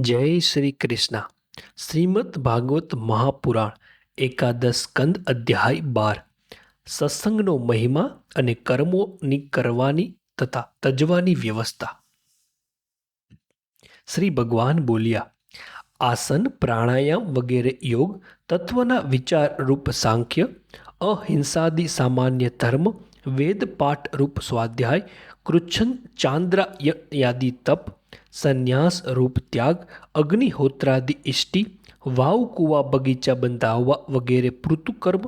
જય શ્રી કૃષ્ણ. શ્રીમદ ભાગવત મહાપુરાણ, એકાદશ સ્કંદ અધ્યાય બાર. સત્સંગનો મહિમા અને કર્મોની કરવાની તથા તજવાની વ્યવસ્થા. શ્રી ભગવાન બોલ્યા, આસન, પ્રાણાયામ વગેરે યોગ, તત્વના વિચાર રૂપ સાંખ્ય, અહિંસાદી સામાન્ય ધર્મ, વેદ પાઠ રૂપ સ્વાધ્યાય, કૃચ્છન ચાંદ્રા યાદી તપ સંન્યાસ રૂપ ત્યાગ અગ્નિહોત્રાદિ ઇષ્ટિ વાવ કુવા બગીચા બંધાવવા વગેરે પૃતુકર્મ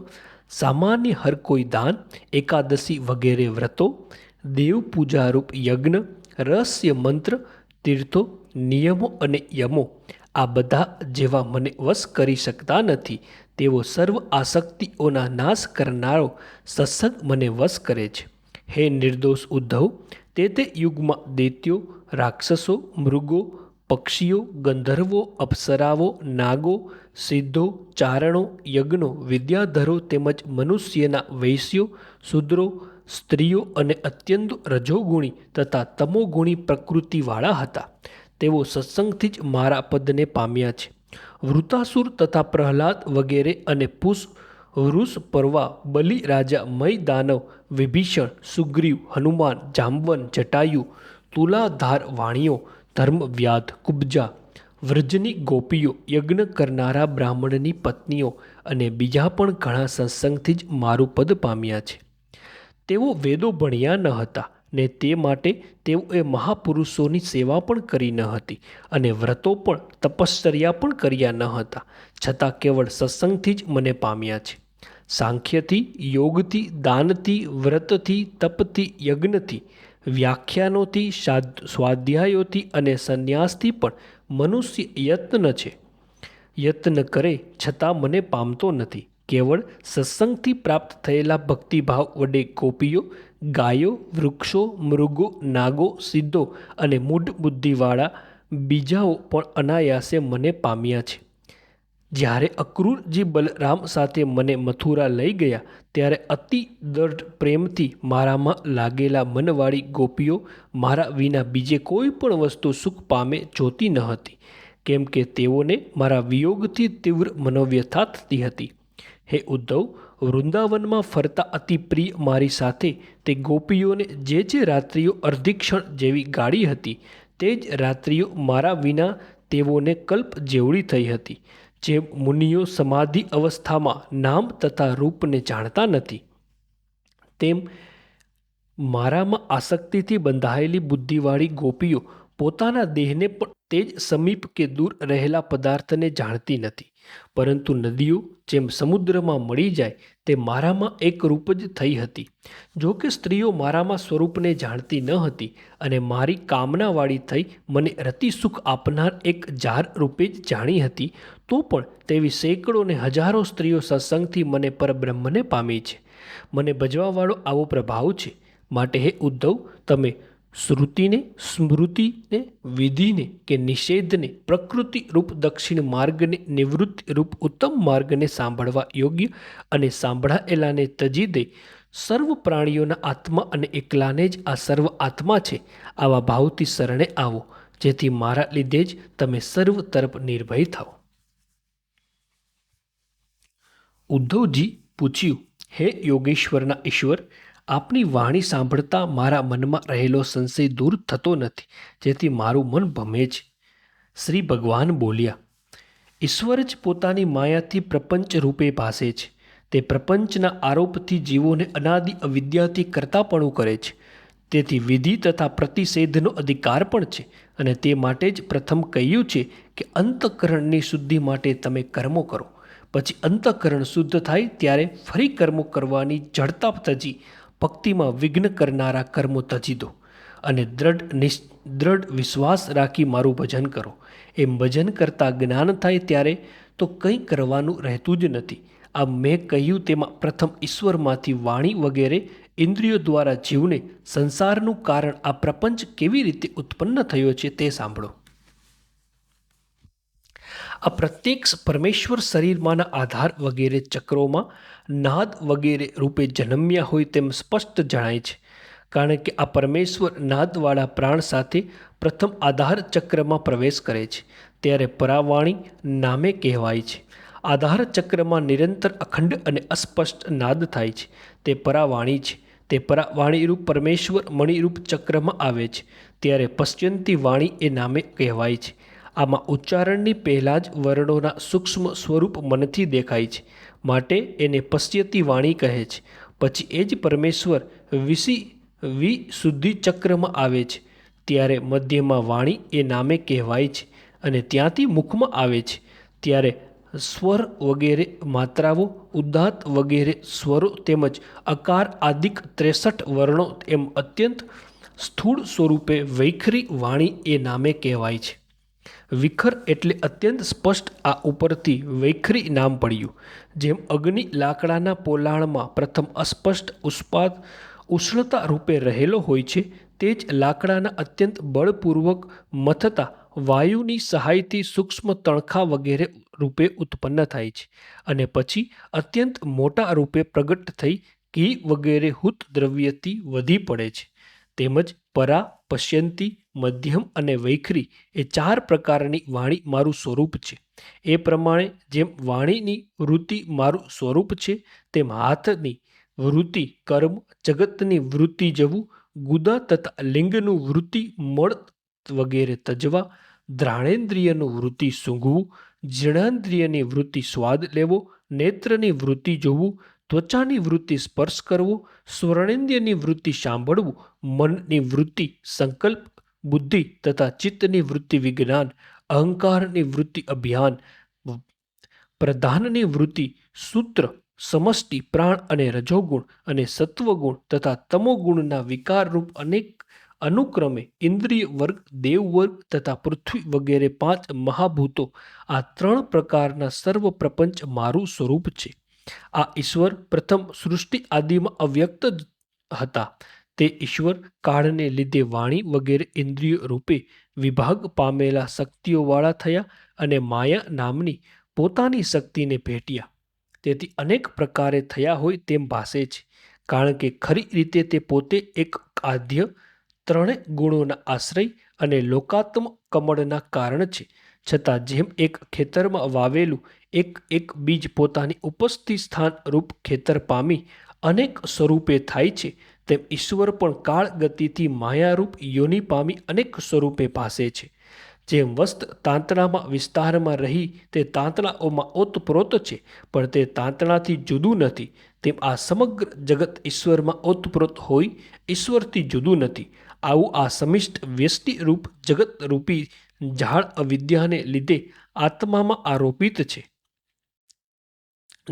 સામાન્ય હર કોઈ દાન, એકાદશી વગેરે વ્રતો દેવ પૂજારૂપ યજ્ઞ, રહસ્ય મંત્ર, તીર્થો, નિયમો અને યમો આ બધા જેવા મને વશ કરી શકતા નથી તેવો સર્વ આસક્તિઓના નાશ કરનારો સત્સંગ મને વશ કરે છે. હે નિર્દોષ ઉદ્ધવ, તે તે યુગમાં દૈત્યો રાક્ષસો, મૃગો, પક્ષીઓ, ગંધર્વો, અપ્સરાઓ, નાગો, સિદ્ધો, ચારણો, યજ્ઞો, વિદ્યાધરો તેમજ મનુષ્યના વૈશ્યો, શુદ્રો, સ્ત્રીઓ અને અત્યંત રજોગુણી તથા તમોગુણી પ્રકૃતિવાળા હતા. તેઓ સત્સંગથી જ મારા પદને પામ્યા છે. વૃતાસુર તથા પ્રહલાદ વગેરે અને પુષ, વૃષ, પરવા, બલિ રાજા મય દાનવ વિભીષણ, સુગ્રીવ, હનુમાન જામવન જટાયુ તુલાધાર વાણીઓ ધર્મવ્યાધ કુબ્જા વ્રજની ગોપીઓ, યજ્ઞ કરનારા બ્રાહ્મણની પત્નીઓ અને બીજા પણ ઘણા સત્સંગથી જ મારું પદ પામ્યા છે. તેઓ વેદો ભણ્યા ન હતા ને તે માટે તેઓએ મહાપુરુષોની સેવા પણ કરી ન હતી અને વ્રતો પણ તપશ્ચર્યા પણ કર્યા ન હતા, છતાં કેવળ સત્સંગથી જ મને પામ્યા છે. સાંખ્યથી, યોગથી, દાનથી, વ્રતથી, તપથી, યજ્ઞથી વ્યાખ્યાનોથી સ્વાધ્યાયોથી અને સંન્યાસથી પણ મનુષ્ય યત્ન છે. યત્ન કરે છતાં મને પામતો નથી. કેવળ સત્સંગથી પ્રાપ્ત થયેલા ભક્તિભાવ વડે ગોપીઓ, ગાયો, વૃક્ષો, મૃગો, નાગો, સિદ્ધો અને મૂઢ બુદ્ધિવાળા બીજાઓ પણ અનાયાસે મને પામ્યા છે. જ્યારે અક્રૂરજી બલરામ સાથે મને મથુરા લઈ ગયા, ત્યારે અતિ દૃઢ પ્રેમથી મારામાં લાગેલા મનવાળી ગોપીઓ મારા વિના બીજે કોઈ પણ વસ્તુ સુખ પામે જોતી ન હતી, કેમ કે તેઓને મારા વિયોગથી તીવ્ર મનોવ્યથા થતી હતી. હે ઉદ્ધવ, વૃંદાવનમાં ફરતા અતિ પ્રિય મારી સાથે તે ગોપીઓને જે જે રાત્રિઓ અર્ધિક્ષણ જેવી ગાળી હતી, તે જ રાત્રિઓ મારા વિના તેઓને કલ્પ જેવડી થઈ હતી. જે મુનિઓ સમાધિ અવસ્થામાં નામ તથા રૂપને જાણતા નથી. તેમ મારામાં આસક્તિથી બંધાયેલી બુદ્ધિવાળી ગોપીઓ પોતાના દેહને પણ તે જ સમીપ કે દૂર રહેલા પદાર્થને જાણતી નથી. પરંતુ નદીઓ જેમ સમુદ્રમાં મળી જાય, તે મારામાં એક રૂપ જ થઈ હતી. જો કે સ્ત્રીઓ મારામાં સ્વરૂપને જાણતી ન હતી અને મારી કામનાવાળી થઈ મને રતિસુખ આપનાર એક જાર રૂપે જ જાણી હતી, તો પણ તેવી સેંકડો ને હજારો સ્ત્રીઓ સત્સંગથી મને પરબ્રહ્મને પામી છે. મને ભજવાવાળો આવો પ્રભાવ છે. માટે હે ઉદ્ધવ, તમે શ્રુતિને, સ્મૃતિને, વિધિને કે નિષેધને, પ્રકૃતિ રૂપ દક્ષિણ માર્ગને, નિવૃત્તિ રૂપ ઉત્તમ માર્ગને સાંભળવા યોગ્ય અને સાંભળાયેલાને તજી દે. સર્વ પ્રાણીઓના આત્મા અને એકલાને જ આ સર્વ આત્મા છે. આવા ભાવથી શરણે આવો. જેથી મારા લીધે જ તમે સર્વ તરફ નિર્ભય થાઓ. ઉદ્ધવજી પૂછ્યું, હે યોગેશ્વરના ઈશ્વર આપની વાણી સાંભળતા મારા મનમાં રહેલો સંશય દૂર થતો નથી, જેથી મારું મન ભમે છે. શ્રી ભગવાન બોલ્યા, ઈશ્વર જ પોતાની માયાથી પ્રપંચ રૂપે ભાસે છે. તે પ્રપંચના આરોપથી જીવોને અનાદિ અવિદ્યાથી કરતાપણું કરે છે. તેથી વિધિ તથા પ્રતિષેધનો અધિકાર પણ છે અને તે માટે જ પ્રથમ કહ્યું છે કે અંતકરણની શુદ્ધિ માટે તમે કર્મો કરો. પછી અંતકરણ શુદ્ધ થાય ત્યારે ફરી કર્મો કરવાની જડતા તજી ભક્તિમાં વિઘ્ન કરનારા કર્મો તજી દો અને દ્રઢ નિશ, દ્રઢ વિશ્વાસ રાખી મારું ભજન કરો. એમ ભજન કરતાં જ્ઞાન થાય ત્યારે તો કંઈ કરવાનું રહેતું જ નથી. આ મેં કહ્યું તેમાં પ્રથમ ઈશ્વરમાંથી વાણી વગેરે ઇન્દ્રિયો દ્વારા જીવને સંસારનું કારણ આ પ્રપંચ કેવી રીતે ઉત્પન્ન થયો છે તે સાંભળો. આ પ્રત્યેક પરમેશ્વર શરીરમાંના આધાર વગેરે ચક્રોમાં નાદ વગેરે રૂપે જન્મ્યા હોય તેમ સ્પષ્ટ જણાય છે. કારણ કે આ પરમેશ્વર નાદવાળા પ્રાણ સાથે પ્રથમ આધાર ચક્રમાં પ્રવેશ કરે છે. ત્યારે પરાવાણી નામે કહેવાય છે. આધાર ચક્રમાં નિરંતર અખંડ અને અસ્પષ્ટ નાદ થાય છે. તે પરાવાણી છે. તે પરાવાણીરૂપ પરમેશ્વર મણિરૂપ ચક્રમાં આવે છે. ત્યારે પશ્ચંતી વાણી એ નામે કહેવાય છે. આમાં ઉચ્ચારણની પહેલાં જ વર્ણોના સૂક્ષ્મ સ્વરૂપ મનથી દેખાય છે, માટે એને પશ્યતી વાણી કહે છે. પછી એ જ પરમેશ્વર વિસી વિશુદ્ધિ ચક્રમાં આવે છે, ત્યારે મધ્યમાં વાણી એ નામે કહેવાય છે અને ત્યાંથી મુખમાં આવે છે, ત્યારે સ્વર વગેરે માત્રાઓ ઉદાત્ત વગેરે સ્વરો તેમજ અકાર આદિક ત્રેસઠ વર્ણો એમ અત્યંત સ્થૂળ સ્વરૂપે વૈખરી વાણી એ નામે કહેવાય છે. વિખર એટલે અત્યંત સ્પષ્ટ આ ઉપરથી વૈખરી નામ પડ્યું, જેમ અગ્નિ લાકડાના પોલાણમાં પ્રથમ અસ્પષ્ટ ઉષ્પાદ ઉષ્ણતા રૂપે રહેલો હોય છે, તે જ લાકડાના અત્યંત બળપૂર્વક મથતા વાયુની સહાયથી સૂક્ષ્મ તણખા વગેરે રૂપે ઉત્પન્ન થાય છે અને પછી અત્યંત મોટા રૂપે પ્રગટ થઈ ઘી વગેરે હૂત દ્રવ્યથી વધી પડે છે. તેમજ પરા, પશ્યંતી, મધ્યમ અને વૈખરી એ ચાર પ્રકારની વાણી મારું સ્વરૂપ છે. એ પ્રમાણે જેમ વાણીની વૃત્તિ મારું સ્વરૂપ છે, તેમ હાથની વૃત્તિ, કર્મ, જગતની વૃત્તિ જવું ગુદા તથા લિંગનું વૃત્તિ, મળ વગેરે તજવા, દ્રાણેન્દ્રિયનું વૃત્તિ સૂંઘવું, જીર્ણાન્દ્રિયની વૃત્તિ સ્વાદ લેવો, નેત્રની વૃત્તિ જોવું ત્વચાની વૃત્તિ સ્પર્શ કરવો, સ્વર્ણેન્દ્રિયની વૃત્તિ સાંભળવું, મનની વૃત્તિ સંકલ્પ, બુદ્ધિ તથા ચિત્તની વૃત્તિ વિજ્ઞાન, અહંકારની વૃત્તિ અભિયાન, પ્રધાનની વૃત્તિ સૂત્ર, સમષ્ટિ, પ્રાણ અને રજોગુણ અને સત્વગુણ તથા તમોગુણના વિકારરૂપ અનેક અનુક્રમે ઇન્દ્રિય વર્ગ, દેવવર્ગ તથા પૃથ્વી વગેરે પાંચ મહાભૂતો આ ત્રણ પ્રકારના સર્વ પ્રપંચ મારું સ્વરૂપ છે. આ ઈશ્વર પ્રથમ સૃષ્ટિ આદિમાં અવ્યક્ત હતા. તે ઈશ્વર કાળને લીધે વાણી વગેરે ઇન્દ્રિય રૂપે વિભાગ પામેલા શક્તિઓવાળા થયા અને માયા નામની પોતાની શક્તિને ભેટ્યા. તેથી અનેક પ્રકારે થયા હોય તેમ ભાસે છે, કારણ કે ખરી રીતે તે પોતે એક આદ્ય ત્રણે ગુણોના આશ્રય અને લોકાત્મ કમળના કારણ છે. છતાં જેમ એક ખેતરમાં વાવેલું એક એક બીજ પોતાની ઉપસ્થિત સ્થાન રૂપ ખેતર પામી અનેક સ્વરૂપે થાય છે. તેમ ઈશ્વર પણ કાળ ગતિથી માયારૂપ યોનિ પામી અનેક સ્વરૂપે ભાસે છે. જેમ વસ્ત તાંતણામાં વિસ્તારમાં રહી તે તાંતણાઓમાં ઓતપ્રોત છે, પણ તે તાંતણાથી જુદું નથી. તેમ આ સમગ્ર જગત ઈશ્વરમાં ઓતપ્રોત હોય ઈશ્વરથી જુદું નથી. આવું આ સમિષ્ટ વ્યષ્ટિરૂપ રૂપ જગત રૂપી ઝાડ અવિદ્યાને લીધે આત્મામાં આરોપિત છે.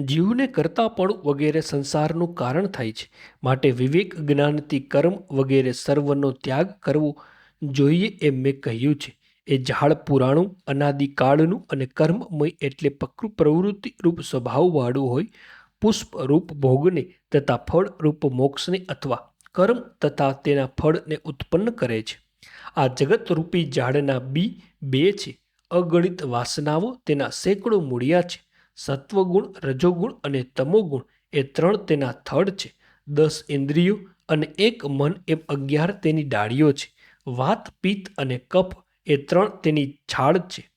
જીવને કરતાપણું વગેરે સંસારનું કારણ થાય છે. માટે વિવેક જ્ઞાનથી કર્મ વગેરે સર્વનો ત્યાગ કરવો જોઈએ એમ મેં કહ્યું છે. એ ઝાડ પુરાણું અનાદિકાળનું અને કર્મમય એટલે પકૃ પ્રવૃત્તિ રૂપ સ્વભાવવાળું હોય, પુષ્પ રૂપ ભોગને તથા ફળ રૂપ મોક્ષને અથવા કર્મ તથા તેના ફળને ઉત્પન્ન કરે છે. આ જગતરૂપી ઝાડના બી બે છે. અગણિત વાસનાઓ તેના સેંકડો મૂળિયા છે. સત્વગુણ, રજોગુણ અને તમોગુણ એ ત્રણ તેના થડ છે. દસ ઇન્દ્રિયો અને એક મન એમ અગિયાર તેની ડાળીઓ છે. વાત, પિત્ત અને કફ એ ત્રણ તેની છાળ છે.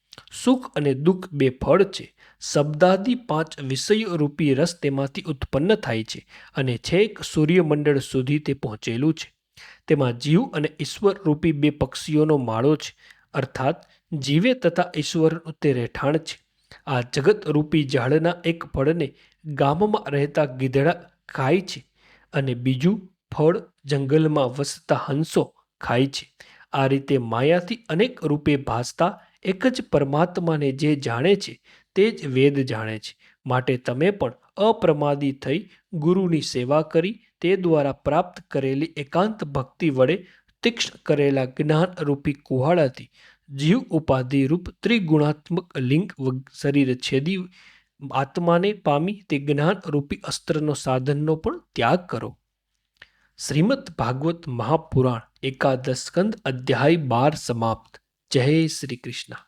સુખ અને દુઃખ બે ફળ છે. શબ્દાદી પાંચ વિષયો રૂપી રસ તેમાંથી ઉત્પન્ન થાય છે અને છેક સૂર્યમંડળ સુધી તે પહોંચેલું છે. તેમાં જીવ અને ઈશ્વર રૂપી બે પક્ષીઓનો માળો છે. અર્થાત, જીવે તથા ઈશ્વરનું તે રહેઠાણ છે. આ જગત રૂપી ઝાડના એક ફળને ગામમાં રહેતા ગીધડા ખાય છે અને બીજું ફળ જંગલમાં વસતા હંસો ખાય છે. આ રીતે માયાથી અનેક રૂપે ભાસતા એક જ પરમાત્માને જે જાણે છે તે જ વેદ જાણે છે. માટે તમે પણ અપ્રમાદી થઈ ગુરુની સેવા કરી તે દ્વારા પ્રાપ્ત કરેલી એકાંત ભક્તિ વડે તીક્ષ્ણ કરેલા જ્ઞાનરૂપી કુહાડાથી જીવ ઉપાધિરૂપ ત્રિગુણાત્મક લિંગ શરીર છેદી, આત્માને પામી તે જ્ઞાનરૂપી અસ્ત્રનો સાધનનો પણ ત્યાગ કરો. શ્રીમદ ભાગવત મહાપુરાણ એકાદશ સ્કંદ અધ્યાય બાર સમાપ્ત. જય શ્રી કૃષ્ણ.